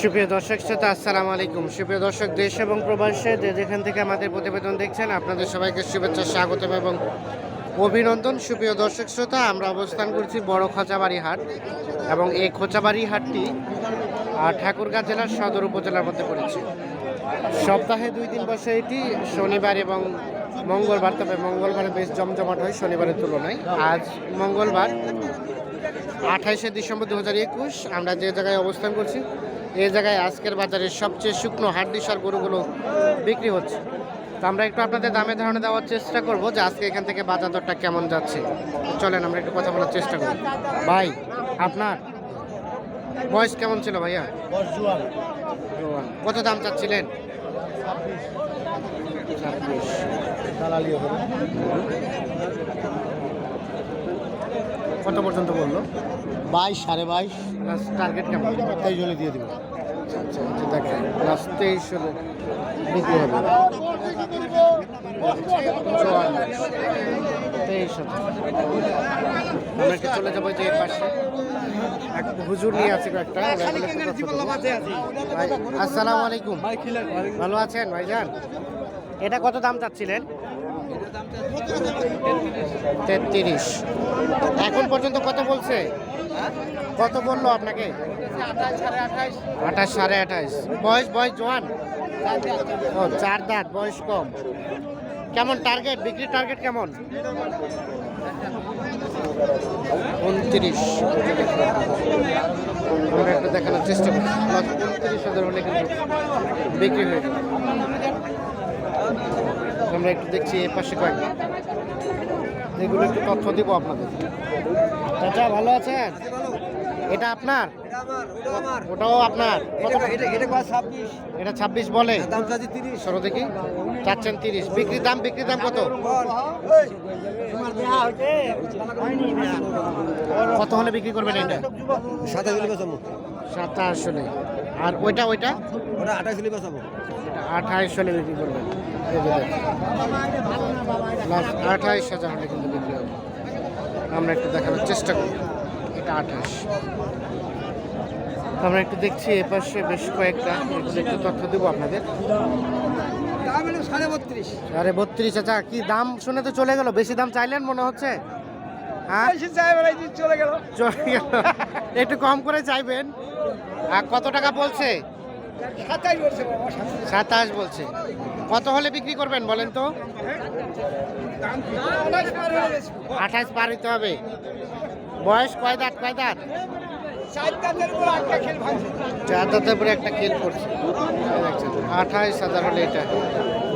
সুপ্রিয় দর্শক শ্রোতা, আসসালামু আলাইকুম। সুপ্রিয় দর্শক, দেশ এবং প্রবাসে যে যেখান থেকে আমাদের প্রতিবেদন দেখছেন, আপনাদের সবাইকে শুভেচ্ছা, স্বাগতম এবং অভিনন্দন। সুপ্রিয় দর্শক শ্রোতা, আমরা অবস্থান করছি বড় খোঁচাবাড়ি হাট এবং এই খোঁচাবাড়ি হাটটি ঠাকুরগাঁ জেলার সদর উপজেলার মধ্যে পড়েছে। সপ্তাহে দুই দিন বসে এটি, শনিবার এবং মঙ্গলবার। তবে মঙ্গলবারে বেশ জমজমাট হয় শনিবারের তুলনায়। আজ মঙ্গলবার আঠাইশে ডিসেম্বর দু হাজার একুশ আমরা যে জায়গায় অবস্থান করছি এই জায়গায় আজকের বাজারে সবচেয়ে শুকনো হাড্ডিসার গরুগুলো বিক্রি হচ্ছে। তো আমরা একটু আপনাদের দামে ধারণা দেওয়ার চেষ্টা করব যে আজকে এখান থেকে বাজার দরটা কেমন যাচ্ছে। চলেন আমরা একটু কথা বলার চেষ্টা করি। ভাই আপনার বয়স কেমন ছিল ভাইয়া? কত দাম চাচ্ছিলেন? ছাব্বিশ। কত পর্যন্ত বলল? বাইশ সাড়ে বাইশ। লাস্ট টার্গেট কেমন? তেইশ হলে দিয়ে দিব। আচ্ছা আচ্ছা দেখেন লাস্ট তেইশ হলে বিক্রি হবে। তেইশ আমরা একটু চলে যাব যে এই পাশে? এক হুজুর নিয়ে আছে একটা আসসালামু আলাইকুম। ভালো আছেন ভাইজান? এটা কত দাম চাচ্ছিলেন? তেত্রিশ। এখন পর্যন্ত কত বলছে? কত বলল আপনাকে? আঠাশ সাড়ে আঠাশ। বয়স বয়স জোয়ান? ও, চার দাঁত, বয়স কম। কেমন টার্গেট বিক্রির টার্গেট কেমন? উনত্রিশ। দেখানোর চেষ্টা করছি উনত্রিশ হাজার বিক্রি হয়ে আমরা একটু দেখছি এর পাশে কয়েকটা এগুলো একটু তথ্য দিব আপনাদের। চাচা ভালো আছেন? এটা আপনার? ওটাও আপনার? এটা ছাব্বিশ? বলে? সরো দেখি। চাচ্ছেন তিরিশ। বিক্রির দাম বিক্রির দাম কত? কত হলে বিক্রি করবেন এটা? সাতাশ হলে বেচাবো। সাতাশ হলে। আর ওইটা ওইটা? ওটা আঠাশ হলে আঠাইশ হলে বিক্রি করবেন। আঠাইশ হাজার হলে কিন্তু বিক্রি হবে। আমরা একটু দেখানোর চেষ্টা করি এটা আঠাশ আমরা একটু দেখছি এপাশে বেশ কয়েকটা একটু তথ্য দেবো আপনাদের। সাড়ে বত্রিশ। আচ্ছা কি দাম শুনে তো চলে গেল? বেশি দাম চাইলেন মনে হচ্ছে? হ্যাঁ? চলে গেল। চলে গেল। একটু কম করে চাইবেন। আর কত টাকা বলছে? সাতাশ বলছে কত হলে বিক্রি করবেন বলেন তো? আঠাশ পার হইতে হবে। বয়স কয় দাঁত কয় দাঁত? চার দাঁতের উপর একটা খেল আঠাইশ হাজার হলে এটা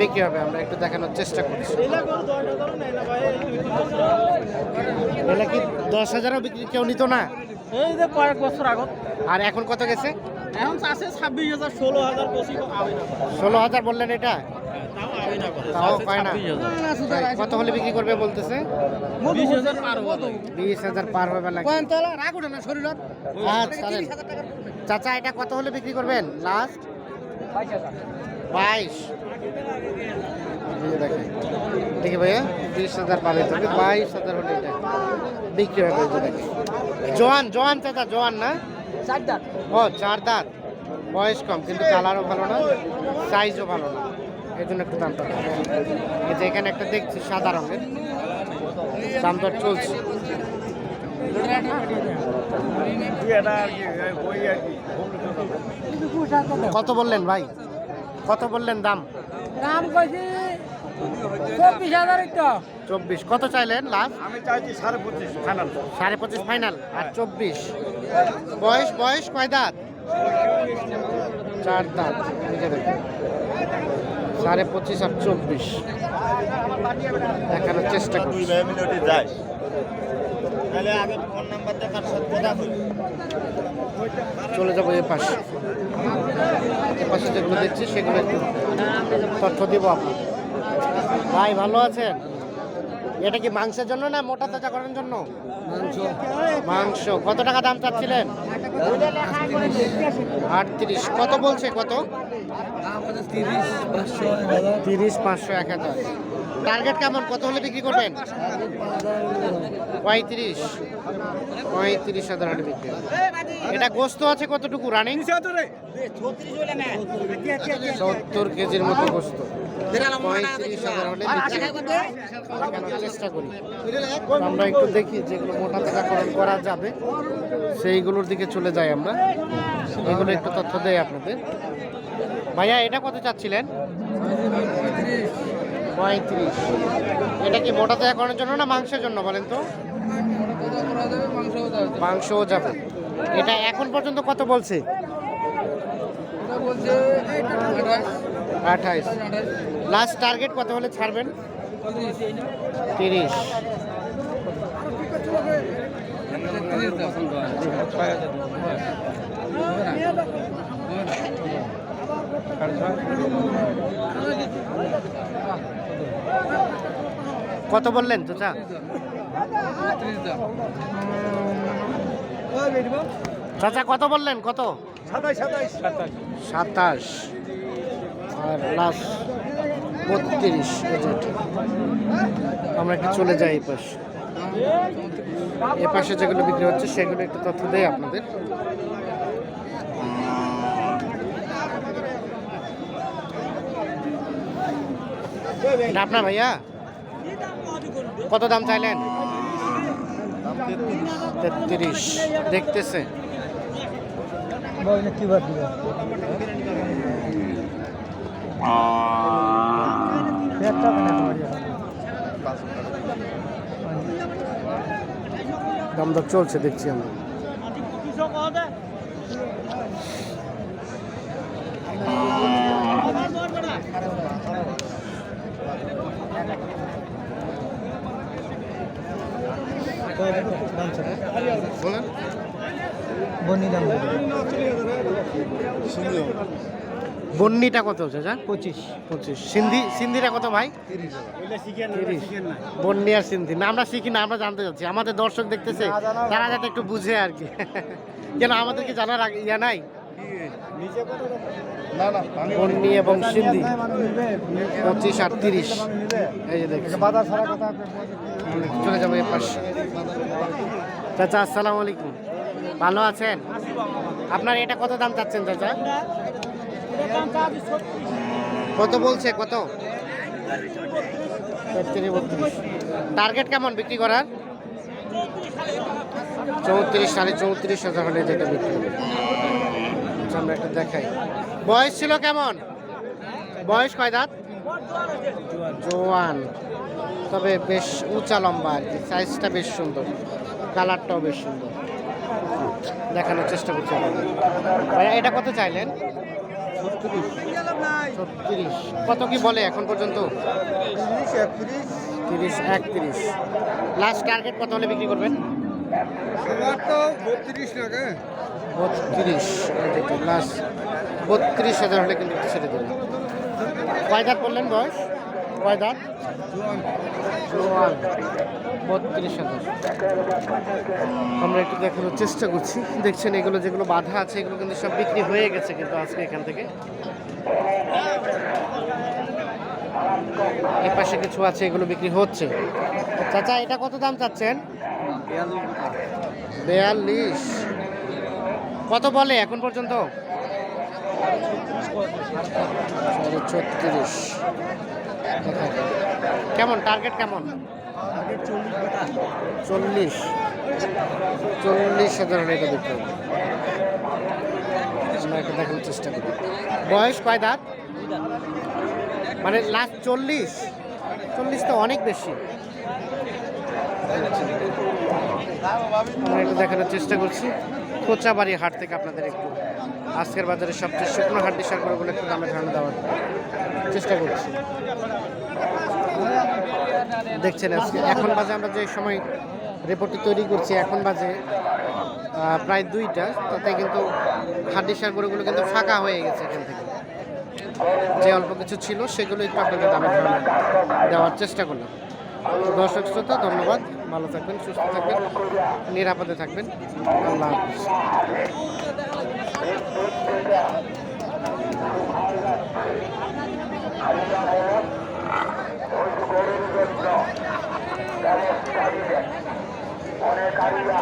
বিক্রি হবে। আমরা একটু দেখানোর চেষ্টা করছি। কি দশ হাজারও বিক্রি কেউ নিত না? এই যে কয়েক বছর আগত। আর এখন কত গেছে? এখন আছে ছাব্বিশ হাজার ষোলো হাজার পঁচিশ ষোলো হাজার বললেন এটা? তাও আবে না করে। তাও পায় না। কত হলে বিক্রি করবে বলতেছে? বিশ হাজার পার হবে। আচ্ছা চাচা এটা কত হলে বিক্রি করবেন? লাস্ট বাইশ। দেখেন। ভাইয়া বিশ হাজার হবে। বাইশ হাজার হলে এটা বিক্রি হবে দেখেন। জোয়ান জোয়ান চাচা জোয়ান না? চার দাঁত। ও চার দাঁত। বয়স কম কিন্তু কালারও ভালো না সাইজও ভালো না। এই জন্য একটু দামটা কম। এই যে এখানে একটা দেখছি সাদা রঙের। দাম দর চলছে। কত বললেন ভাই? কত বললেন দাম? দাম কইছি চব্বিশ হাজার তো চব্বিশ। কত চাইলেন লাস্ট? আমি চাইছি সাড়ে পঁচিশ ফাইনাল সাড়ে পঁচিশ ফাইনাল আর চব্বিশ। বয়স বয়স কয় দাঁত? চার দাঁত দেখুন সাড়ে পঁচিশ আর চব্বিশ। দেখানোর চেষ্টা করছি। মিনিটে যাই তাহলে আগে ফোন নাম্বার দেখার চলে যাব এ পাশে। এ পাশে যেগুলো দেখছি সেগুলো একটু তথ্য দিব আপনার ভাই ভালো আছেন? এটা কি মাংসের জন্য না মোটা তাজা করার জন্য? মাংস। কত টাকা দাম চাচ্ছিলেন? আটত্রিশ। কত বলছে কত? তিরিশ পাঁচশো এক হাজার। টার্গেট কেমন? কত হলে বিক্রি করবেন? পঁয়ত্রিশ। পঁয়ত্রিশ হাজার হলে বিক্রি এটা গোস্ত আছে কতটুকু, রানিং? সত্তর কেজির মতো গোস্ত। পঁয়ত্রিশ হাজার চেষ্টা করি। আমরা একটু দেখি যেগুলো মোটা টাকাকরণ করা যাবে। সেইগুলোর দিকে চলে যাই আমরা। এগুলো একটু তথ্য দেয় আপনাদের। ভাইয়া, এটা কত চাচ্ছিলেন? পঁয়ত্রিশ। এটা কি মোটা টাকাকরণের জন্য না মাংসের জন্য বলেন তো? মাংসও যাবে। এটা এখন পর্যন্ত কত বলছে? আঠাইশ। লাস্ট টার্গেট কত হলে ছাড়বেন? তিরিশ। কত বললেন চাচা? চাচা কত বললেন? কত? সাতাশ। আর লাস্ট বত্রিশ আমরা একটু চলে যাই এই পাশে এ পাশে যেগুলো বিক্রি হচ্ছে, সেগুলো একটু তথ্য দেয় আপনাদের। আপনার ভাইয়া? কত দাম চাইলেন? তেত্রিশ। দেখতেছে। দাম দর চলছে দেখছি আমরা। বলেন। বন্নিটা কত হচ্ছে স্যার? পঁচিশ। পঁচিশ। সিন্ধি সিন্ধিটা কত ভাই? তিরিশ। বন্নি আর সিন্ধি। না আমরা শিখি না আমরা জানতে চাচ্ছি। আমাদের দর্শক দেখতেছে তারা যাতে একটু বুঝে আর কি। কেন আমাদেরকে জানার ইয়া নাই? বন্নি এবং সিন্ধি। পঁচিশ আর তিরিশ এই যে দেখছি চলে যাব এর পাশে। চাচা আসসালামু আলাইকুম। ভালো আছেন? আপনার এটা কত দাম চাচ্ছেন চাচা? কত বলছে কত? তেত্রিশ বত্রিশ। টার্গেট কেমন বিক্রি করার? চৌত্রিশ সাড়ে চৌত্রিশ হাজার হলে যেটা বিক্রি আচ্ছা, আমরা একটা দেখাই। বয়স ছিল কেমন? বয়স কয় দাঁত? জোয়ান। তবে বেশ উঁচা লম্বা আর কি সাইজটা বেশ সুন্দর কালারটাও বেশ সুন্দর। দেখানোর চেষ্টা করছি ভাইয়া এটা কত চাইলেন? ছত্রিশ। কত কি বলে এখন পর্যন্ত? তিরিশ একত্রিশ। লাস্ট টার্গেট কত হলে বিক্রি করবেন? বত্রিশ লাস্ট বত্রিশ হাজার হলে কিন্তু ছেড়ে দেবেন। কয় দাঁত বললেন বয়স? কয় দাঁত বত্রিশ হাজার। আমরা একটু দেখানোর চেষ্টা করছি। দেখছেন এগুলো যেগুলো বাধা আছে এগুলো কিন্তু সব বিক্রি হয়ে গেছে কিন্তু আজকে এখান থেকে। এই পাশে কিছু আছে এগুলো বিক্রি হচ্ছে। চাচা এটা কত দাম চাচ্ছেন? বেয়াল্লিশ। কত বলে এখন পর্যন্ত? ছত্রিশ। কেমন টার্গেট কেমন? চল্লিশ। চল্লিশ হাজার এটা বিক্রি হবে। দেখানোর চেষ্টা করি। বয়স কয় দাঁত? মানে লাস্ট চল্লিশ। চল্লিশ তো অনেক বেশি। আমরা একটু দেখানোর চেষ্টা করছি। কোচাবাড়ি হাট থেকে আপনাদের একটু। আজকের বাজারে সবচেয়ে শুকনো হাট দিশার করে বলে একটু দামে ধারণা দেওয়ার চেষ্টা করছি। দেখছেন আজকে, এখন বাজে আমরা যে সময় রিপোর্টটি তৈরি করছি, এখন বাজে প্রায় দুইটা। তাতে কিন্তু হাড্ডি সার গরুগুলো কিন্তু ফাঁকা হয়ে গেছে এখান থেকে। যে অল্প কিছু ছিল, সেগুলো একটু আপনাদের দামে দেওয়ার চেষ্টা করলাম। দর্শক শ্রোতা ধন্যবাদ। ভালো থাকবেন সুস্থ থাকবেন নিরাপদে থাকবেন। আল্লাহ অনেক আরিয়া